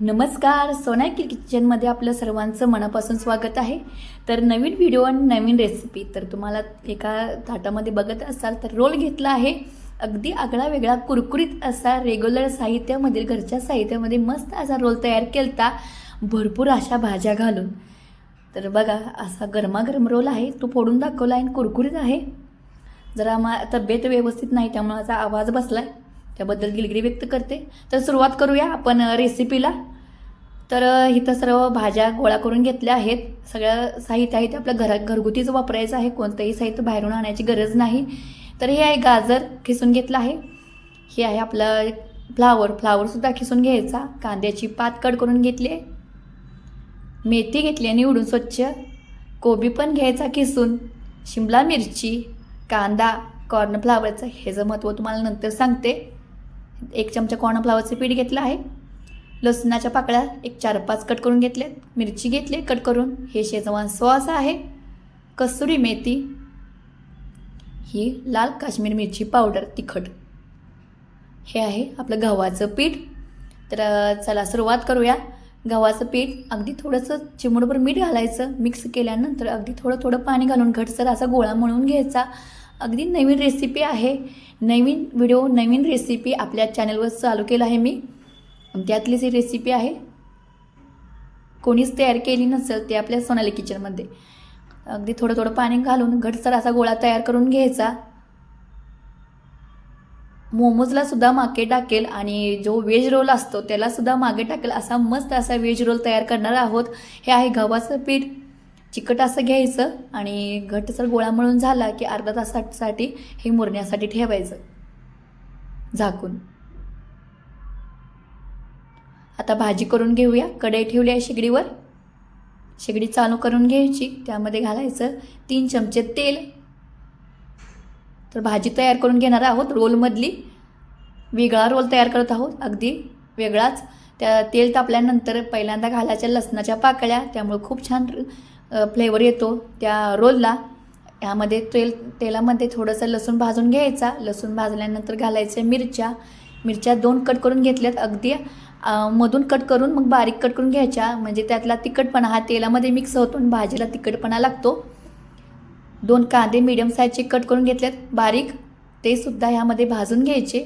नमस्कार सोनायकी किचनमध्ये आपलं सर्वांचं मनापासून स्वागत आहे. तर नवीन व्हिडिओ आणि नवीन रेसिपी तर तुम्हाला एका ताटामध्ये बघत असाल तर रोल घेतला आहे. अगदी आगळा वेगळा कुरकुरीत असा रेग्युलर साहित्यामध्ये घरच्या साहित्यामध्ये मस्त असा रोल तयार केलता. भरपूर अशा भाज्या घालून. तर बघा असा गरमागरम रोल आहे. तो फोडून दाखवला आहे आणि कुरकुरीत आहे. जरा मा तब्येत व्यवस्थित नाही त्यामुळे माझा आवाज बसला आहे त्याबद्दल गिलगिरी व्यक्त करते. तर सुरुवात करूया आपण रेसिपीला तर इथं सर्व भाज्या गोळा करून घेतल्या आहेत. सगळं साहित्य आहे ते आपल्या घरात घरगुतीच वापरायचं आहे. कोणतंही साहित्य बाहेरून आणायची गरज नाही. तर हे आहे गाजर खिसून घेतलं आहे. हे आहे आपलं फ्लावर. फ्लावरसुद्धा खिसून घ्यायचा. कांद्याची पात कट करून घेतली आहे. मेथी घेतली आणि उडून स्वच्छ. कोबी पण घ्यायचा किसून शिमला मिरची कांदा कॉर्नफ्लावरचं ह्याचं महत्त्व तुम्हाला नंतर सांगते. एक चमचा कॉर्नफ्लावरचं पीठ घेतलं आहे? लसणाच्या पाकळ्या एक चार पाच कट करून घेतलेत. मिरची घेतली कट करून. हे शेजवान सॉस आहे. कसुरी मेथी. ही लाल काश्मीर मिरची पावडर तिखट. हे आहे आपलं गव्हाचं पीठ. तर चला सुरुवात करूया. गव्हाचं पीठ अगदी थोडंसं चिमूटभर मीठ घालायचं. मिक्स केल्यानंतर अगदी थोडं थोडं पाणी घालून घटसर असा गोळा म्हणून घ्यायचा. अगदी नवीन रेसिपी आहे. नवीन व्हिडिओ नवीन रेसिपी आपल्या चॅनलवर चालू केलं आहे मी. त्यातलीच ही रेसिपी आहे. कोणीच तयार केली नसेल ते आपल्या सोनाली किचनमध्ये अगदी थोडं थोडं पाणी घालून घटसर असा गोळा तयार करून घ्यायचा. मोमोजला सुद्धा मागे टाकेल आणि जो व्हेज रोल असतो त्याला सुद्धा मागे टाकेल असा मस्त असा व्हेज रोल तयार करणार आहोत. हे आहे गव्हाचं पीठ. चिकट असं घ्यायचं आणि घटसर गोळा मळून झाला की अर्धा तासासाठी हे मुरण्यासाठी ठेवायचं. झाकून. आता भाजी करून घेऊया. कढई ठेवली आहे शेगडीवर. शेगडी चालू करून घ्यायची. त्यामध्ये घालायचं तीन चमचे तेल. तर भाजी तयार करून घेणार आहोत रोलमधली. वेगळा रोल तयार करत आहोत. अगदी वेगळाच. त्या तेल तापल्यानंतर पहिल्यांदा घालायच्या लसणाच्या पाकळ्या. त्यामुळे खूप छान फ्लेवर येतो त्या रोलला ह्यामध्ये तेल तेलामध्ये थोडंसं लसूण भाजून घ्यायचा. लसूण भाजल्यानंतर घालायच्या मिरच्या. मिरच्या दोन कट करून घेतल्यात अगदी. मधून कट करून मग बारीक कट करून घ्यायच्या. म्हणजे त्यातला तिखटपणा हा तेलामध्ये मिक्स होतो आणि भाजीला तिखटपणा लागतो. दोन कांदे मिडियम साईजचे कट करून घेतलेत बारीक. ते सुद्धा ह्यामध्ये भाजून घ्यायचे.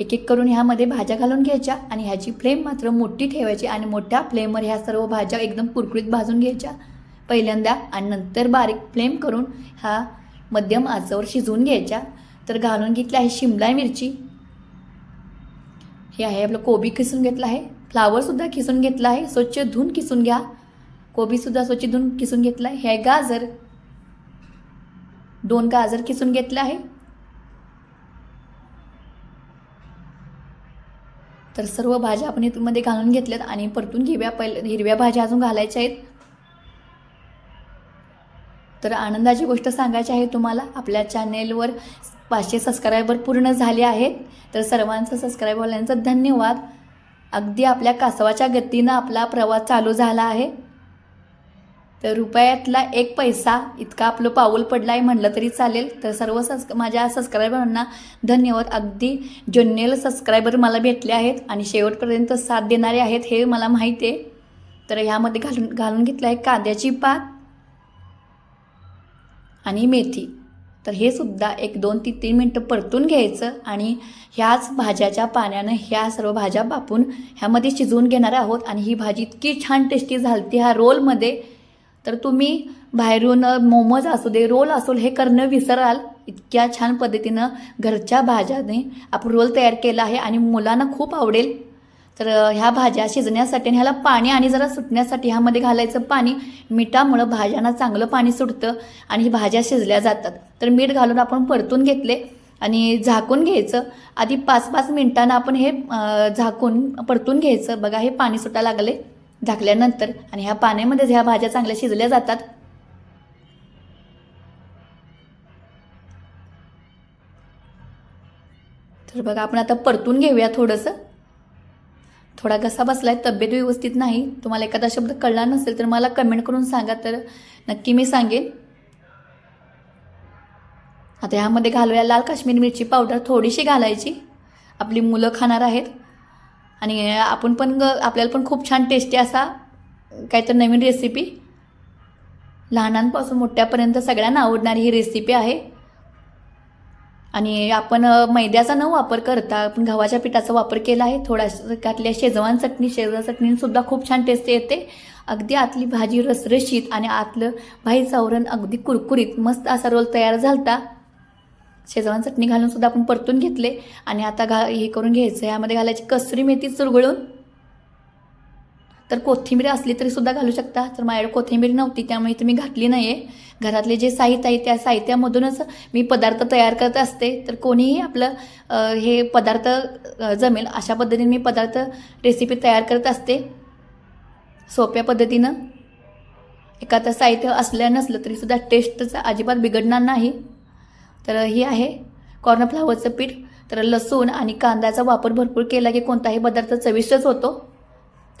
एक एक करून ह्यामध्ये भाज्या घालून घ्यायच्या आणि ह्याची फ्लेम मात्र मोठी ठेवायची आणि मोठ्या फ्लेमवर ह्या सर्व भाज्या एकदम कुरकुरीत भाजून घ्यायच्या. पहिल्यांदा आणि नंतर बारीक फ्लेम करून ह्या मध्यम आचेवर शिजवून घ्यायच्या तर घालून घेतली आहे शिमला मिरची. हे आहे आपलं कोबी किसून घेतलं आहे. फ्लावरसुद्धा किसून घेतलं आहे. स्वच्छ धुवून किसून घ्या. कोबीसुद्धा स्वच्छ धुवून किसून घेतला आहे. हे गाजर. दोन गाजर किसून घेतलं आहे. तर सर्व भाज्या आपण मध्ये घालून घेतल्यात आणि परतून घेऊया पहिल्या हिरव्या भाज्या अजून घालायच्या आहेत. तर आनंदाची गोष्ट सांगायची आहे तुम्हाला आपल्या चॅनेलवर पाचशे सबस्क्रायबर पूर्ण झाले आहेत. तर सर्वांचं सबस्क्रायबरवाल्यांचं धन्यवाद. अगदी आपल्या कासवाच्या गतीनं आपला प्रवास चालू झाला आहे. तर रुपयातला एक पैसा इतका आपलं पाऊल पडला आहे म्हणलं तरी चालेल. तर सर्व सबस्क माझ्या सबस्क्रायबरांना धन्यवाद. अगदी जन्यल सबस्क्रायबर मला भेटले आहेत आणि शेवटपर्यंत साथ देणारे आहेत हे मला माहीत आहे. तर ह्यामध्ये घालून घालून घेतलं आहे कांद्याची पात आणि मेथी. तर हे सुद्धा एक दोन ते तीन मिनटं परतून घ्यायचं आणि ह्याच भाज्याच्या पाण्यानं ह्या सर्व भाज्या बापून ह्यामध्ये शिजवून घेणार आहोत. आणि ही भाजी इतकी छान टेस्टी झालती ह्या रोलमध्ये तर तुम्ही बाहेरून मोमोज असू दे रोल असू हे करणं विसराल. इतक्या छान पद्धतीनं घरच्या भाज्याने आपण रोल तयार केला आहे आणि मुलांना खूप आवडेल. तर ह्या भाज्या शिजण्यासाठी आणि ह्याला पाणी आणि जरा सुटण्यासाठी ह्यामध्ये घालायचं पाणी. मिठामुळं भाज्यांना चांगलं पाणी सुटतं आणि ही भाज्या शिजल्या जातात. तर मीठ घालून आपण परतून घेतले आणि झाकून घ्यायचं. आधी पाच पाच मिनटांना आपण हे झाकून परतून घ्यायचं. बघा हे पाणी सुटायला लागले. झाकल्यानंतर आणि ह्या पाण्यामध्येच ह्या भाज्या चांगल्या शिजल्या जातात तर बघा आपण आता परतून घेऊया थोडंसं. थोडा घसा बसलाय तब्येत व्यवस्थित नाही. तुम्हाला एखादा शब्द कळला नसेल तर मला कमेंट करून सांगा तर नक्की मी सांगेन. आता ह्यामध्ये घालूया लाल काश्मीरी मिरची पावडर थोडीशी घालायची. आपली मुलं खाणार आहेत. आणि आपण पण ग आपल्याला पण खूप छान टेस्टी असा काहीतरी नवीन रेसिपी लहानांपासून मोठ्यापर्यंत सगळ्यांना आवडणारी ही रेसिपी आहे. आणि आपण मैद्याचा न वापर करता आपण गव्हाच्या पिठाचा वापर केला आहे. थोडासा त्यातल्या शेजवान चटणी शेजवान चटणीसुद्धा खूप छान टेस्ट येते. अगदी आतली भाजी रसरशीत आणि आतलं भाई चावरण अगदी कुरकुरीत मस्त असा रोल तयार झालता. शेजवान चटणी घालून सुद्धा आपण परतून घेतले आणि आता घा हे करून घ्यायचं. यामध्ये घालायची कसरी मेथी चुरगळून. तर कोथिंबीर असली तरी सुद्धा घालू शकता. तर माझ्याकडे कोथिंबीर नव्हती त्यामुळे इथे मी घातली नाही आहे घरातले जे साहित्य आहे त्या साहित्यामधूनच मी पदार्थ तयार करत असते. तर कोणीही आपलं हे पदार्थ जमेल अशा पद्धतीने मी पदार्थ रेसिपी तयार करत असते. सोप्या पद्धतीनं. एखादं साहित्य असलं नसलं तरीसुद्धा टेस्टचा अजिबात बिघडणार नाही. तर ही आहे कॉर्नफ्लावरचं पीठ. तर लसूण आणि कांद्याचा वापर भरपूर केला की कोणताही पदार्थ चविष्टच होतो.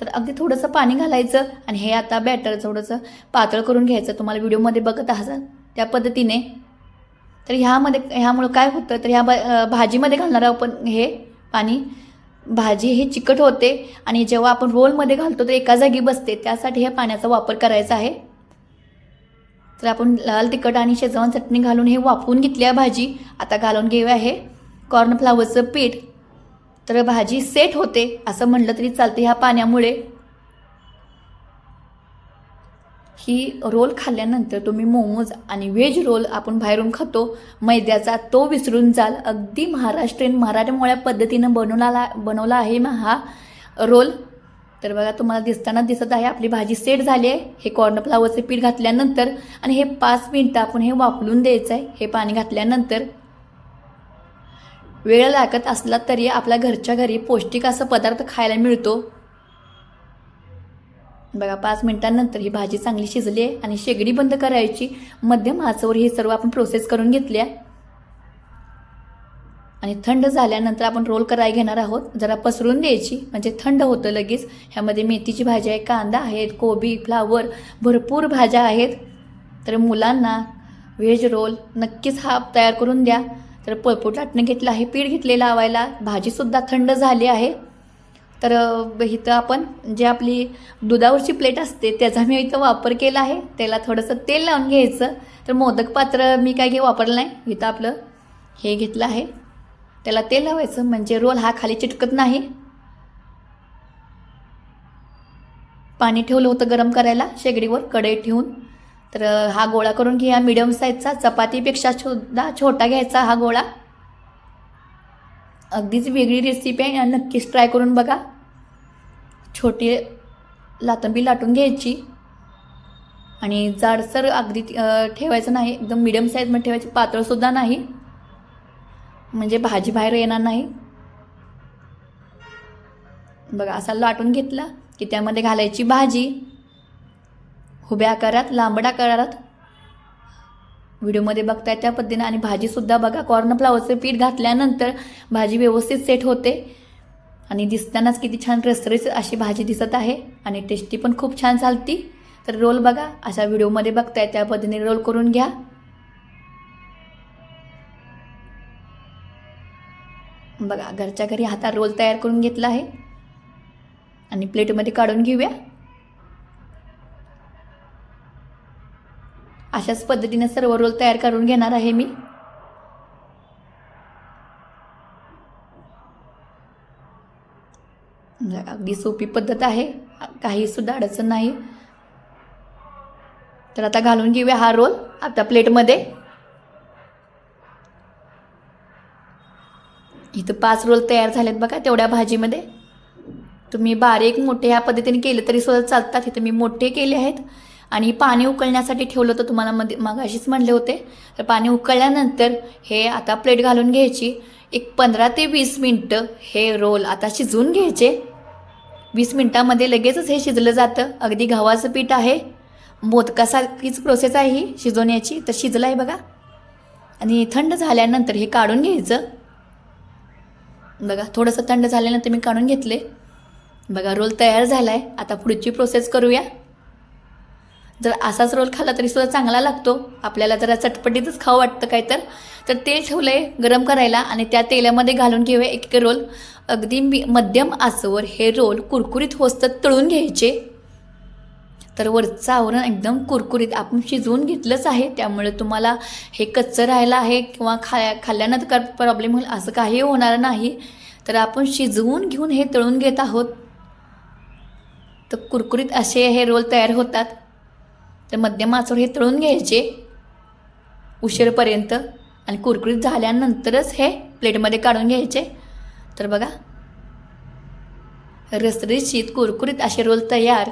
तर अगदी थोडंसं पाणी घालायचं आणि हे आता बॅटर थोडंसं पातळ करून घ्यायचं. तुम्हाला व्हिडिओमध्ये बघत आहात त्या पद्धतीने. तर ह्यामध्ये ह्यामुळं काय होतं? तर ह्या ब भाजीमध्ये घालणार आपण हे पाणी. भाजी ही चिकट होते आणि जेव्हा आपण रोलमध्ये घालतो तर एका जागी बसते. त्यासाठी ह्या पाण्याचा वापर करायचा आहे. तर आपण लाल तिखट आणि शेजवान चटणी घालून हे वाफवून घेतली आहे भाजी. आता घालून घेऊया हे कॉर्नफ्लावरचं पीठ. तर भाजी सेट होते. असं म्हटलं तरी चालते ह्या पाण्यामुळे. ही रोल खाल्ल्यानंतर तुम्ही मोमोज आणि व्हेज रोल आपण बाहेरून खातो. मैद्याचा तो विसरून जाल. अगदी महाराष्ट्रीयन मराठमोळ्या पद्धतीनं बनवला बनवला आहे मग हा रोल तर बघा तुम्हाला दिसताना दिसत आहे आपली भाजी सेट झाली आहे. हे कॉर्नफ्लावरचे पीठ घातल्यानंतर आणि हे पाच मिनटं आपण हे वापरून द्यायचं आहे हे पाणी घातल्यानंतर. वेळ लागत असला तरी आपल्या घरच्या घरी पौष्टिक असं पदार्थ खायला मिळतो. बघा पाच मिनिटांनंतर ही भाजी चांगली शिजली आहे आणि शेगडी बंद करायची. मध्यम आचवर ही सर्व आपण प्रोसेस करून घेतली आहे. आणि थंड झाल्यानंतर आपण रोल करायला घेणार आहोत. जरा पसरून द्यायची म्हणजे थंड होतं लगेच. ह्यामध्ये मेथीची भाजी आहे कांदा आहेत कोबी फ्लावर भरपूर भाज्या आहेत. तर मुलांना व्हेज रोल नक्कीच हा तयार करून द्या. तर पळपूट लाटणं घेतलं आहे पीठ घेतलेलं लावायला. भाजीसुद्धा थंड झाली आहे. तर इथं आपण जे आपली दुधावरची प्लेट असते त्याचा मी इथं वापर केला आहे. त्याला थोडंसं तेल लावून घ्यायचं. तर मोदक पात्र मी काय घे वापरलं नाही. इथं आपलं हे घेतलं आहे. त्याला तेल लावायचं म्हणजे रोल हा खाली चिटकत नाही. पाणी ठेवलं होतं गरम करायला शेगडीवर कढई ठेवून. तर हा गोळा करून घ्या. मिडियम साईजचा चपातीपेक्षा सुद्धा छोटा घ्यायचा हा गोळा. अगदीच वेगळी रेसिपी आहे आणि नक्कीच ट्राय करून बघा. छोटी लातंबी लाटून घ्यायची. आणि जाडसर अगदी ठेवायचं नाही. एकदम मिडियम साईजमध्ये ठेवायची. पातळसुद्धा नाही. म्हणजे भाजी बाहेर येणार नाही. बघा असा लाटून घेतला की त्यामध्ये घालायची भाजी. हुब्या आकारात लांबड आकारात. व्हिडिओमध्ये बघताय त्या पद्धतीने आणि भाजीसुद्धा बघा कॉर्नफ्लावरचं पीठ घातल्यानंतर भाजी व्यवस्थित सेट होते. आणि दिसतानाच किती छान रसरस अशी भाजी दिसत आहे आणि टेस्टी पण खूप छान चालती. तर रोल बघा अशा व्हिडिओमध्ये बघताय त्या पद्धतीने रोल करून घ्या. बघा घरच्या घरी हातात रोल तयार करून घेतला आहे. आणि प्लेटमध्ये काढून घेऊया. अशाच पद्धतीने सर्व रोल तयार करून घेणार आहे मी. म्हणजे अगदी सोपी पद्धत आहे. काही सुद्धा अडचण नाही. तर आता घालून घेऊया हा रोल आता प्लेटमध्ये इथं पाच रोल तयार झालेत बघा तेवढ्या भाजीमध्ये. तुम्ही बारीक मोठे ह्या पद्धतीने केले तरी सुद्धा चालतात. इथं मी मोठे केले आहेत. आणि पाणी उकळण्यासाठी ठेवलं होतं तुम्हाला मध्ये मागाशीच म्हणले होते. तर पाणी उकळल्यानंतर हे आता प्लेट घालून घ्यायची. एक पंधरा ते वीस मिनटं हे रोल आता शिजवून घ्यायचे. वीस मिनटामध्ये लगेचच हे शिजलं जातं. अगदी गव्हाचं पीठ आहे. मोदकासारखीच प्रोसेस आहे ही. शिजवण्याची तर शिजलं आहे बघा. आणि थंड झाल्यानंतर हे काढून घ्यायचं. बघा थोडंसं थंड झाल्यानंतर मी काढून घेतले. बघा रोल तयार झाला आहे आता पुढची प्रोसेस करूया. जर असाच रोल खाल्ला तरीसुद्धा चांगला लागतो. आपल्याला जरा चटपटीतच खावं वाटतं काय तर तर तेल ठेवलं आहे गरम करायला आणि त्या तेलामध्ये घालून घेऊया एक रोल. अगदी मी मध्यम आचेवर हे रोल कुरकुरीत होस्तत तळून घ्यायचे. तर वरचं आवरण एकदम कुरकुरीत आपण शिजवून घेतलंच आहे त्यामुळे तुम्हाला हे कच्चं राहिलं आहे किंवा खा खाल्ल्यानंतर प्रॉब्लेम होईल असं काही होणार नाही. तर आपण शिजवून घेऊन हे तळून घेत आहोत. तर कुरकुरीत असे हे रोल तयार होतात. तर मध्यम हे तळून घ्यायचे उशीरपर्यंत आणि कुरकुरीत झाल्यानंतरच हे प्लेटमध्ये काढून घ्यायचे. तर बघा रसरीशीत कुरकुरीत असे रोल तयार.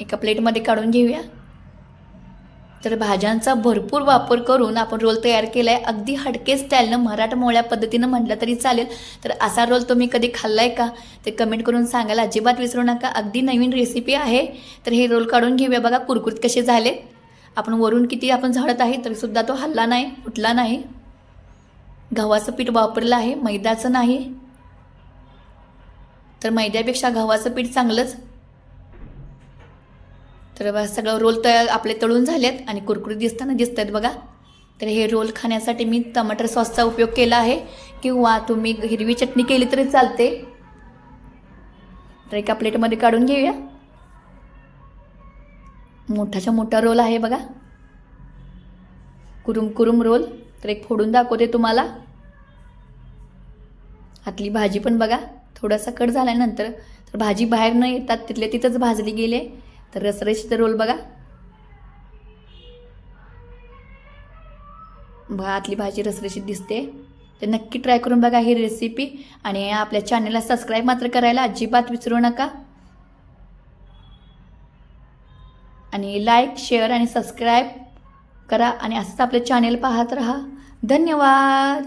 एका प्लेटमध्ये काढून घेऊया. तर भाज्यांचा भरपूर वापर करून आपण रोल तयार केला आहे अगदी हटके स्टाईलनं मराठमोळ्या पद्धतीनं म्हटलं तरी चालेल. तर असा रोल तुम्ही कधी खाल्ला आहे का? ते कमेंट करून सांगायला अजिबात विसरू नका. अगदी नवीन रेसिपी आहे. तर हे रोल काढून घेऊया. बघा कुरकुरीत कसे झाले. आपण वरून किती आपण झाडत आहे तरीसुद्धा तो हल्ला नाही फुटला नाही. गव्हाचं पीठ वापरलं आहे. मैद्याचं नाही. तर मैद्यापेक्षा गव्हाचं पीठ चांगलंच. तर सगळं रोल तयार आपले तळून झालेत आणि कुरकुरीत दिसताना दिसत आहेत बघा. तर हे रोल खाण्यासाठी मी टमाटर सॉसचा उपयोग केला आहे. किंवा तुम्ही हिरवी चटणी केली तरी चालते. तर एका प्लेटमध्ये काढून घेऊया. मोठाच्या मोठा रोल आहे बघा. कुरुम कुरुम रोल. तर एक फोडून दाखवते तुम्हाला. आतली भाजी पण बघा थोडासा कट झाल्यानंतर. तर भाजी बाहेर न येतात तिथल्या तिथंच भाजली गेले तर रसरशीचा रोल बघा. बघा भाजी रसरशीत दिसते. तर नक्की ट्राय करून बघा ही रेसिपी आणि आपल्या चॅनलला सबस्क्राईब मात्र करायला अजिबात विसरू नका. आणि लाईक शेअर आणि सबस्क्राईब करा आणि असंच आपलं चॅनल पाहत राहा. धन्यवाद!